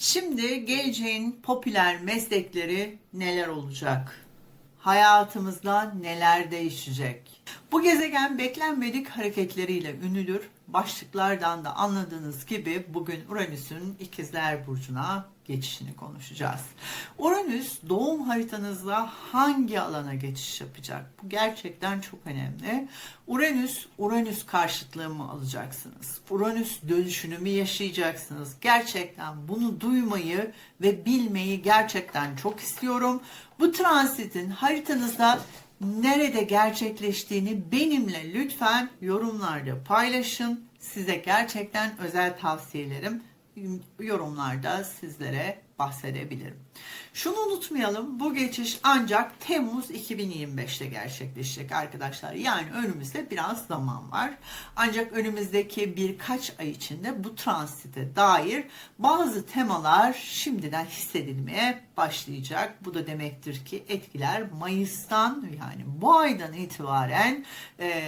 Şimdi geleceğin popüler meslekleri neler olacak? Hayatımızda neler değişecek? Bu gezegen beklenmedik hareketleriyle ünlüdür. Başlıklardan da anladığınız gibi bugün Uranüs'ün ikizler burcuna geçişini konuşacağız. Uranüs doğum haritanızda hangi alana geçiş yapacak? Bu gerçekten çok önemli. Uranüs, Uranüs karşıtlığı mı alacaksınız? Uranüs dönüşünü mü yaşayacaksınız? Gerçekten bunu duymayı ve bilmeyi gerçekten çok istiyorum. Bu transitin haritanızda nerede gerçekleştiğini benimle lütfen yorumlarda paylaşın. Size gerçekten özel tavsiyelerim yorumlarda sizlere bahsedebilirim. Şunu unutmayalım bu geçiş ancak Temmuz 2025'te gerçekleşecek arkadaşlar. Yani önümüzde biraz zaman var. Ancak önümüzdeki birkaç ay içinde bu transite dair bazı temalar şimdiden hissedilmeye başlayacak. Bu da demektir ki etkiler Mayıs'tan yani bu aydan itibaren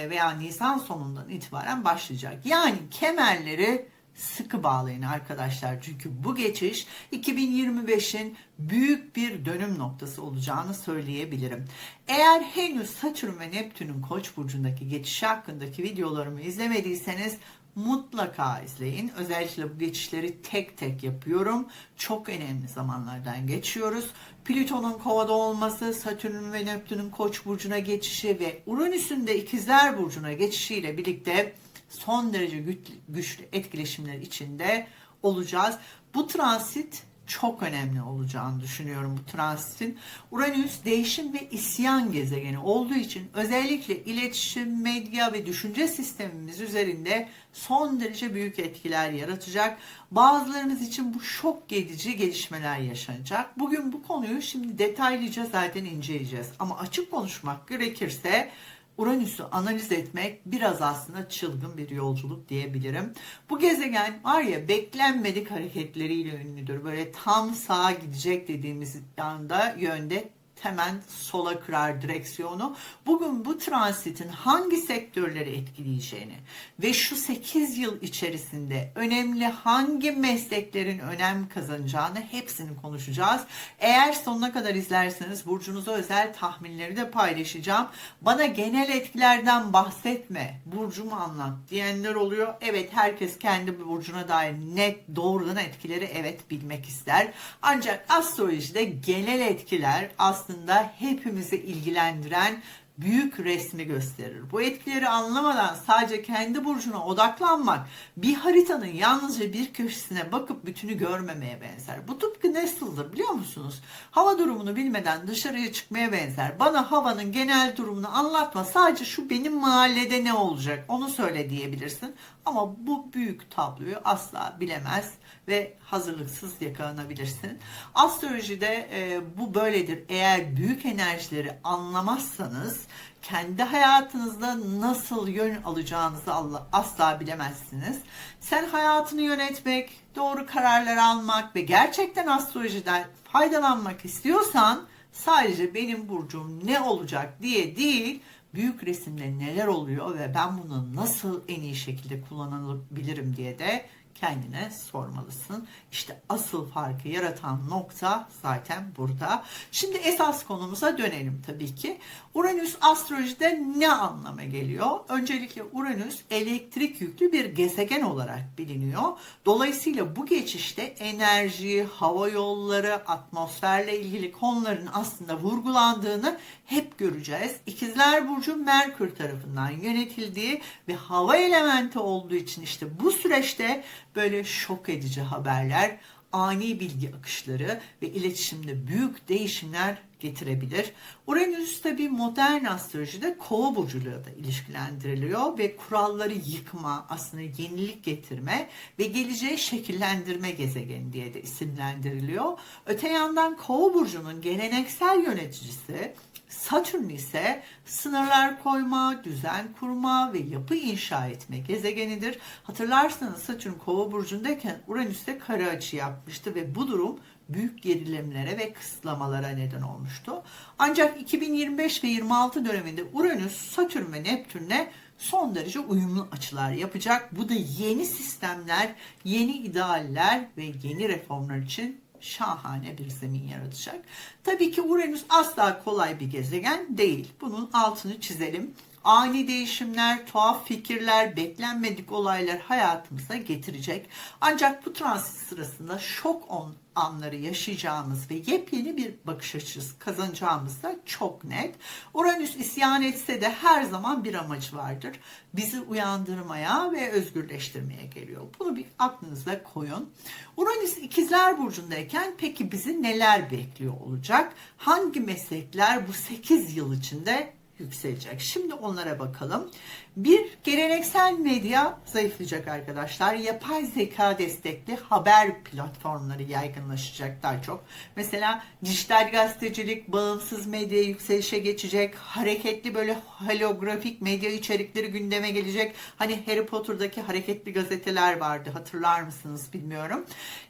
veya Nisan sonundan itibaren başlayacak. Yani kemerleri sıkı bağlayın arkadaşlar. Çünkü bu geçiş 2025'in büyük bir dönüm noktası olacağını söyleyebilirim. Eğer henüz Satürn ve Neptün'ün Koç burcundaki geçişi hakkındaki videolarımı izlemediyseniz mutlaka izleyin. Özellikle bu geçişleri tek tek yapıyorum. Çok önemli zamanlardan geçiyoruz. Plüton'un kovada olması, Satürn ve Neptün'ün Koç burcuna geçişi ve Uranüs'ün de İkizler burcuna geçişiyle birlikte son derece güçlü etkileşimler içinde olacağız. Bu transit çok önemli olacağını düşünüyorum bu transitin. Uranüs değişim ve isyan gezegeni olduğu için özellikle iletişim, medya ve düşünce sistemimiz üzerinde son derece büyük etkiler yaratacak. Bazılarınız için bu şok edici gelişmeler yaşanacak. Bugün bu konuyu şimdi detaylıca zaten inceleyeceğiz. Ama açık konuşmak gerekirse Uranüs'ü analiz etmek biraz aslında çılgın bir yolculuk diyebilirim. Bu gezegen var ya beklenmedik hareketleriyle ünlüdür. Böyle tam sağa gidecek dediğimiz anda yönde hemen sola kırar direksiyonu. Bugün bu transitin hangi sektörleri etkileyeceğini ve şu 8 yıl içerisinde önemli hangi mesleklerin önem kazanacağını hepsini konuşacağız. Eğer sonuna kadar izlerseniz burcunuza özel tahminleri de paylaşacağım. Bana genel etkilerden bahsetme, burcumu anlat diyenler oluyor. Evet herkes kendi burcuna dair net doğrudan etkileri evet bilmek ister. Ancak astrolojide genel etkiler aslında aslında hepimizi ilgilendiren büyük resmi gösterir. Bu etkileri anlamadan sadece kendi burcuna odaklanmak bir haritanın yalnızca bir köşesine bakıp bütünü görmemeye benzer. Bu tıpkı nasıldır biliyor musunuz? Hava durumunu bilmeden dışarıya çıkmaya benzer. Bana havanın genel durumunu anlatma. Sadece şu benim mahallede ne olacak onu söyle diyebilirsin. Ama bu büyük tabloyu asla bilemez ve hazırlıksız yakalanabilirsin. Astrolojide e, bu böyledir. Eğer büyük enerjileri anlamazsanız kendi hayatınızda nasıl yön alacağınızı asla bilemezsiniz. Sen hayatını yönetmek, doğru kararlar almak ve gerçekten astrolojiden faydalanmak istiyorsan sadece benim burcum ne olacak diye değil, büyük resimde neler oluyor ve ben bunu nasıl en iyi şekilde kullanabilirim diye de kendine sormalısın. İşte asıl farkı yaratan nokta zaten burada. Şimdi esas konumuza dönelim tabii ki. Uranüs astrolojide ne anlama geliyor? Öncelikle Uranüs elektrik yüklü bir gezegen olarak biliniyor. Dolayısıyla bu geçişte enerji, hava yolları, atmosferle ilgili konuların aslında vurgulandığını hep göreceğiz. İkizler Burcu Merkür tarafından yönetildiği ve hava elementi olduğu için işte bu süreçte böyle şok edici haberler, ani bilgi akışları ve iletişimde büyük değişimler getirebilir. Uranüs tabi modern astrolojide kova burcuyla da ilişkilendiriliyor ve kuralları yıkma, aslında yenilik getirme ve geleceği şekillendirme gezegeni diye de isimlendiriliyor. Öte yandan kova burcunun geleneksel yöneticisi Satürn ise sınırlar koyma, düzen kurma ve yapı inşa etme gezegenidir. Hatırlarsanız Satürn Kova burcundayken Uranüs'te kara açı yapmıştı ve bu durum büyük gerilimlere ve kısıtlamalara neden olmuştu. Ancak 2025 ve 26 döneminde Uranüs, Satürn ve Neptün'le son derece uyumlu açılar yapacak. Bu da yeni sistemler, yeni idealler ve yeni reformlar için şahane bir zemin yaratacak. Tabii ki Uranüs asla kolay bir gezegen değil. Bunun altını çizelim ani değişimler, tuhaf fikirler, beklenmedik olaylar hayatımıza getirecek. Ancak bu transit sırasında şok anları yaşayacağımız ve yepyeni bir bakış açısı kazanacağımız da çok net. Uranüs isyan etse de her zaman bir amacı vardır. Bizi uyandırmaya ve özgürleştirmeye geliyor. Bunu bir aklınıza koyun. Uranüs ikizler burcundayken peki bizi neler bekliyor olacak? Hangi meslekler bu 8 yıl içinde yükselecek. Şimdi onlara bakalım. Bir, geleneksel medya zayıflayacak arkadaşlar. Yapay zeka destekli haber platformları yaygınlaşacak daha çok. Mesela dijital gazetecilik, bağımsız medya yükselişe geçecek. Hareketli böyle holografik medya içerikleri gündeme gelecek. Hani Harry Potter'daki hareketli gazeteler vardı. Hatırlar mısınız bilmiyorum.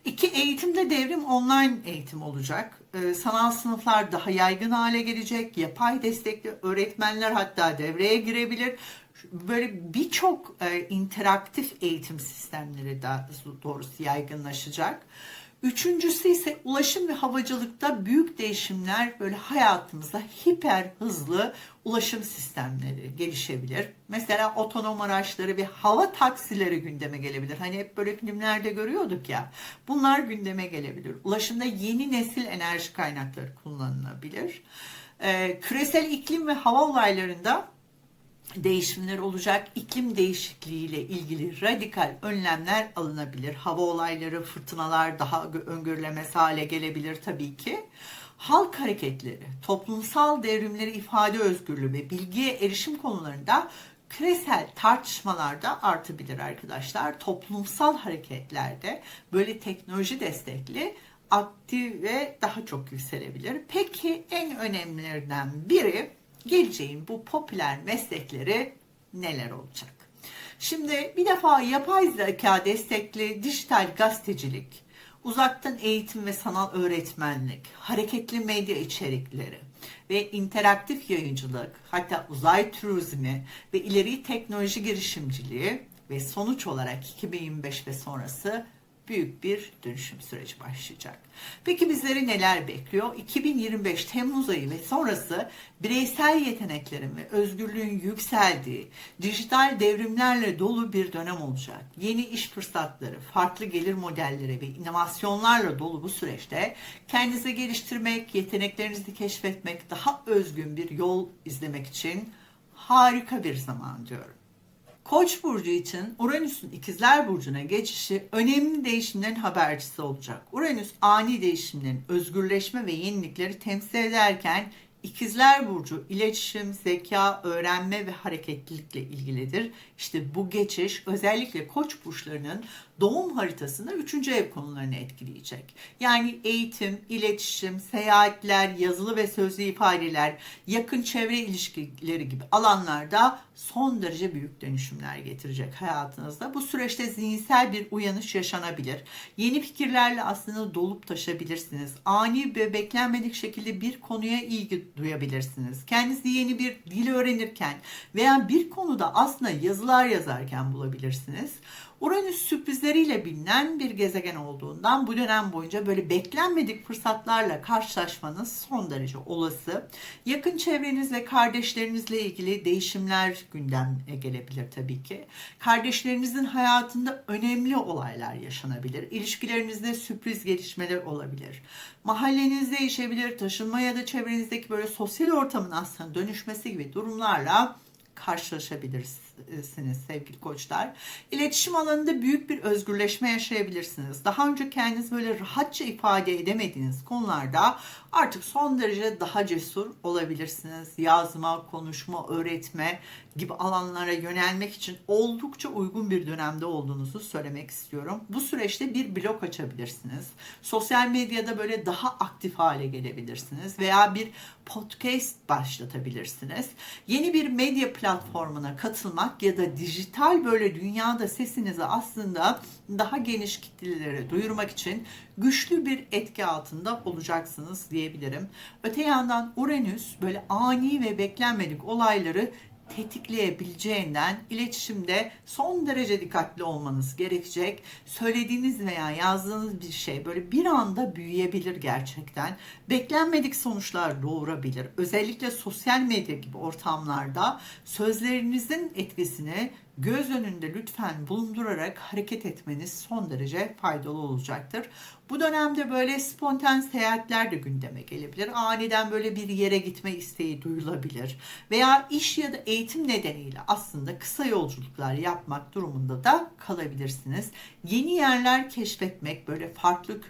İki, eğitimde devrim online eğitim olacak. Ee, sanal sınıflar daha yaygın hale gelecek. Yapay destekli öğretmenler hatta devreye girebilir böyle birçok e, interaktif eğitim sistemleri daha doğrusu yaygınlaşacak. Üçüncüsü ise ulaşım ve havacılıkta büyük değişimler böyle hayatımızda hiper hızlı ulaşım sistemleri gelişebilir. Mesela otonom araçları ve hava taksileri gündeme gelebilir. Hani hep böyle filmlerde görüyorduk ya. Bunlar gündeme gelebilir. Ulaşımda yeni nesil enerji kaynakları kullanılabilir. Ee, küresel iklim ve hava olaylarında değişimler olacak. İklim değişikliğiyle ilgili radikal önlemler alınabilir. Hava olayları, fırtınalar daha öngörülemez hale gelebilir tabii ki. Halk hareketleri, toplumsal devrimleri ifade özgürlüğü ve bilgiye erişim konularında küresel tartışmalarda artabilir arkadaşlar. Toplumsal hareketlerde böyle teknoloji destekli aktif ve daha çok yükselebilir. Peki en önemlilerinden biri geleceğin bu popüler meslekleri neler olacak? Şimdi bir defa yapay zeka destekli dijital gazetecilik, uzaktan eğitim ve sanal öğretmenlik, hareketli medya içerikleri ve interaktif yayıncılık, hatta uzay turizmi ve ileri teknoloji girişimciliği ve sonuç olarak 2025 ve sonrası büyük bir dönüşüm süreci başlayacak. Peki bizleri neler bekliyor? 2025 Temmuz ayı ve sonrası bireysel yeteneklerin ve özgürlüğün yükseldiği, dijital devrimlerle dolu bir dönem olacak. Yeni iş fırsatları, farklı gelir modelleri ve inovasyonlarla dolu bu süreçte kendinizi geliştirmek, yeteneklerinizi keşfetmek, daha özgün bir yol izlemek için harika bir zaman diyorum. Koç burcu için Uranüs'ün ikizler burcuna geçişi önemli değişimlerin habercisi olacak. Uranüs ani değişimlerin özgürleşme ve yenilikleri temsil ederken İkizler Burcu iletişim, zeka, öğrenme ve hareketlilikle ilgilidir. İşte bu geçiş özellikle koç burçlarının doğum haritasında üçüncü ev konularını etkileyecek. Yani eğitim, iletişim, seyahatler, yazılı ve sözlü ifadeler, yakın çevre ilişkileri gibi alanlarda son derece büyük dönüşümler getirecek hayatınızda. Bu süreçte zihinsel bir uyanış yaşanabilir. Yeni fikirlerle aslında dolup taşabilirsiniz. Ani ve beklenmedik şekilde bir konuya ilgi duyabilirsiniz. Kendinizi yeni bir dil öğrenirken veya bir konuda aslında yazılar yazarken bulabilirsiniz. Uranüs sürprizleriyle bilinen bir gezegen olduğundan bu dönem boyunca böyle beklenmedik fırsatlarla karşılaşmanız son derece olası. Yakın çevrenizle kardeşlerinizle ilgili değişimler gündeme gelebilir tabii ki. Kardeşlerinizin hayatında önemli olaylar yaşanabilir. İlişkilerinizde sürpriz gelişmeler olabilir. Mahalleniz değişebilir, taşınma ya da çevrenizdeki böyle sosyal ortamın aslında dönüşmesi gibi durumlarla karşılaşabilirsiniz sevgili koçlar. İletişim alanında büyük bir özgürleşme yaşayabilirsiniz. Daha önce kendiniz böyle rahatça ifade edemediğiniz konularda artık son derece daha cesur olabilirsiniz. Yazma, konuşma, öğretme gibi alanlara yönelmek için oldukça uygun bir dönemde olduğunuzu söylemek istiyorum. Bu süreçte bir blog açabilirsiniz. Sosyal medyada böyle daha aktif hale gelebilirsiniz veya bir podcast başlatabilirsiniz. Yeni bir medya platformuna katılmak ya da dijital böyle dünyada sesinizi aslında daha geniş kitlelere duyurmak için güçlü bir etki altında olacaksınız diyebilirim. Öte yandan Uranüs böyle ani ve beklenmedik olayları tetikleyebileceğinden iletişimde son derece dikkatli olmanız gerekecek. Söylediğiniz veya yazdığınız bir şey böyle bir anda büyüyebilir gerçekten. Beklenmedik sonuçlar doğurabilir. Özellikle sosyal medya gibi ortamlarda sözlerinizin etkisini göz önünde lütfen bulundurarak hareket etmeniz son derece faydalı olacaktır. Bu dönemde böyle spontan seyahatler de gündeme gelebilir. Aniden böyle bir yere gitme isteği duyulabilir. Veya iş ya da eğitim nedeniyle aslında kısa yolculuklar yapmak durumunda da kalabilirsiniz. Yeni yerler keşfetmek, böyle farklı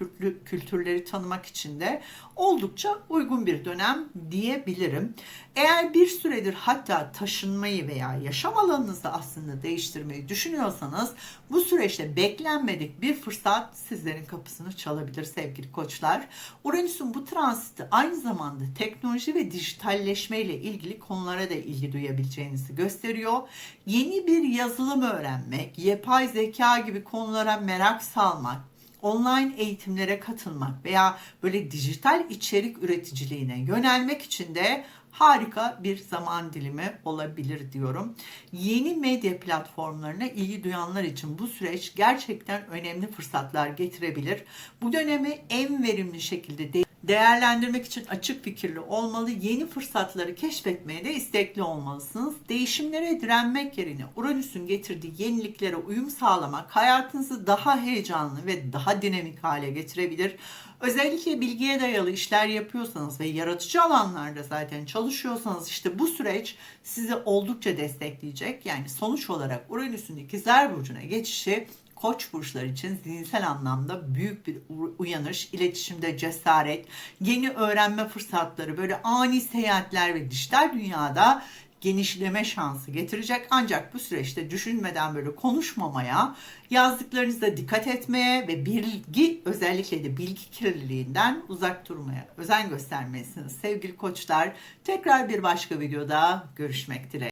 kültürleri tanımak için de oldukça uygun bir dönem diyebilirim. Eğer bir süredir hatta taşınmayı veya yaşam alanınızı aslında değiştirmeyi düşünüyorsanız bu süreçte beklenmedik bir fırsat sizlerin kapısını çalabilir sevgili koçlar. Uranüs'ün bu transiti aynı zamanda teknoloji ve dijitalleşme ile ilgili konulara da ilgi duyabileceğinizi gösteriyor. Yeni bir yazılım öğrenmek, yapay zeka gibi konulara merak salmak, online eğitimlere katılmak veya böyle dijital içerik üreticiliğine yönelmek için de harika bir zaman dilimi olabilir diyorum. Yeni medya platformlarına ilgi duyanlar için bu süreç gerçekten önemli fırsatlar getirebilir. Bu dönemi en verimli şekilde de değerlendirmek için açık fikirli olmalı, yeni fırsatları keşfetmeye de istekli olmalısınız. Değişimlere direnmek yerine Uranüs'ün getirdiği yeniliklere uyum sağlamak hayatınızı daha heyecanlı ve daha dinamik hale getirebilir. Özellikle bilgiye dayalı işler yapıyorsanız ve yaratıcı alanlarda zaten çalışıyorsanız işte bu süreç sizi oldukça destekleyecek. Yani sonuç olarak Uranüs'ün ikizler burcuna geçişi Koç burçlar için zihinsel anlamda büyük bir uyanış, iletişimde cesaret, yeni öğrenme fırsatları, böyle ani seyahatler ve dijital dünyada genişleme şansı getirecek. Ancak bu süreçte düşünmeden böyle konuşmamaya, yazdıklarınızda dikkat etmeye ve bilgi özellikle de bilgi kirliliğinden uzak durmaya özen göstermelisiniz sevgili koçlar. Tekrar bir başka videoda görüşmek dileğiyle.